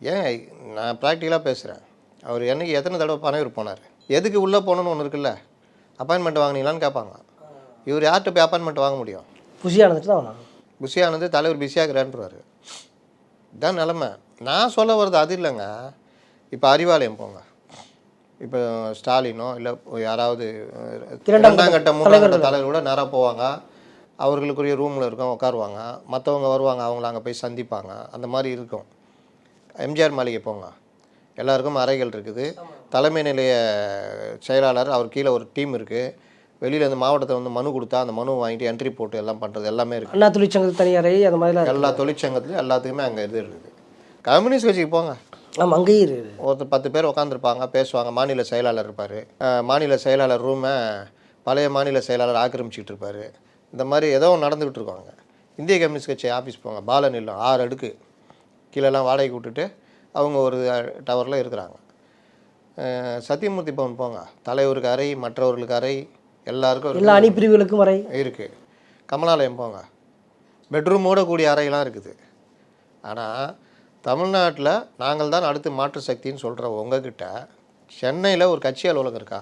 ஏன் நான் ப்ராக்டிக்கலாக பேசுகிறேன் அவர் என்னைக்கு எத்தனை தடவை பனையூர் போனார்? எதுக்கு உள்ளே போகணுன்னு ஒன்று இருக்குல்ல? அப்பாயின்மெண்ட் வாங்கினீங்களான்னு கேட்பாங்க. இவர் யார்கிட்ட போய் அப்பாயின்மெண்ட் வாங்க முடியும்? புஷியானதுட்டு தான் பிஸியானது தலைவர் பிஸியாகிறான்றாரு இதான் நிலமை. நான் சொல்ல வர்றது அது இல்லைங்க. இப்போ அறிவாலயம் போங்க. இப்போ ஸ்டாலினோ இல்லை யாராவது இரண்டாம் கட்ட மூணாம் கட்ட தலைவர் கூட நேராக போவாங்க. அவர்களுக்குரிய ரூமில் இருக்கும் உட்காருவாங்க. மற்றவங்க வருவாங்க அவங்கள அங்கே போய் சந்திப்பாங்க. அந்த மாதிரி இருக்கும். எம்ஜிஆர் மாளிகை போங்க எல்லாருக்கும் அறைகள் இருக்குது. தலைமை நிலைய செயலாளர் அவர் கீழே ஒரு டீம் இருக்குது வெளியில் இந்த மாவட்டத்தை வந்து மனு கொடுத்தா அந்த மனு வாங்கிட்டு என்ட்ரி போட்டு எல்லாம் பண்ணுறது எல்லாமே இருக்குது அண்ணா தொழிற்சங்கத்து தனி அறை அந்த மாதிரிலாம் இருக்கு. எல்லா தொழிற்சங்கத்துலையும் எல்லாத்துக்குமே அங்கே இது இருக்குது. கம்யூனிஸ்ட் கட்சிக்கு போங்க. ஆமாம் அங்கேயும் இருக்குது. ஒருத்தர் பத்து பேர் உட்காந்துருப்பாங்க பேசுவாங்க. மாநில செயலாளர் இருப்பார். மாநில செயலாளர் ரூமை பழைய மாநில செயலாளர் ஆக்கிரமிச்சிட்டு இருப்பார். இந்த மாதிரி ஏதோ நடந்துக்கிட்டு இருக்காங்க இந்திய கம்யூனிஸ்ட் கட்சி ஆஃபீஸ் போங்க. பாலன் இல்லம் ஆறு அடுக்கு. கீழெல்லாம் வாடகைக்கு விட்டுட்டு அவங்க ஒரு டவரில் இருக்கிறாங்க. சத்தியமூர்த்தி பவன் போங்க. தலைவருக்கு அறை மற்றவர்களுக்கு அறை எல்லாருக்கும் எல்லா அணி பிரிவுகளுக்கும் வரை இருக்குது கமலாலயம் போங்க. பெட்ரூமோட கூடிய அறையெல்லாம் இருக்குது. ஆனால் தமிழ்நாட்டில் நாங்கள் தான் அடுத்து மாற்று சக்தின்னு சொல்கிற உங்ககிட்ட சென்னையில் ஒரு கட்சி அலுவலகம் இருக்கா?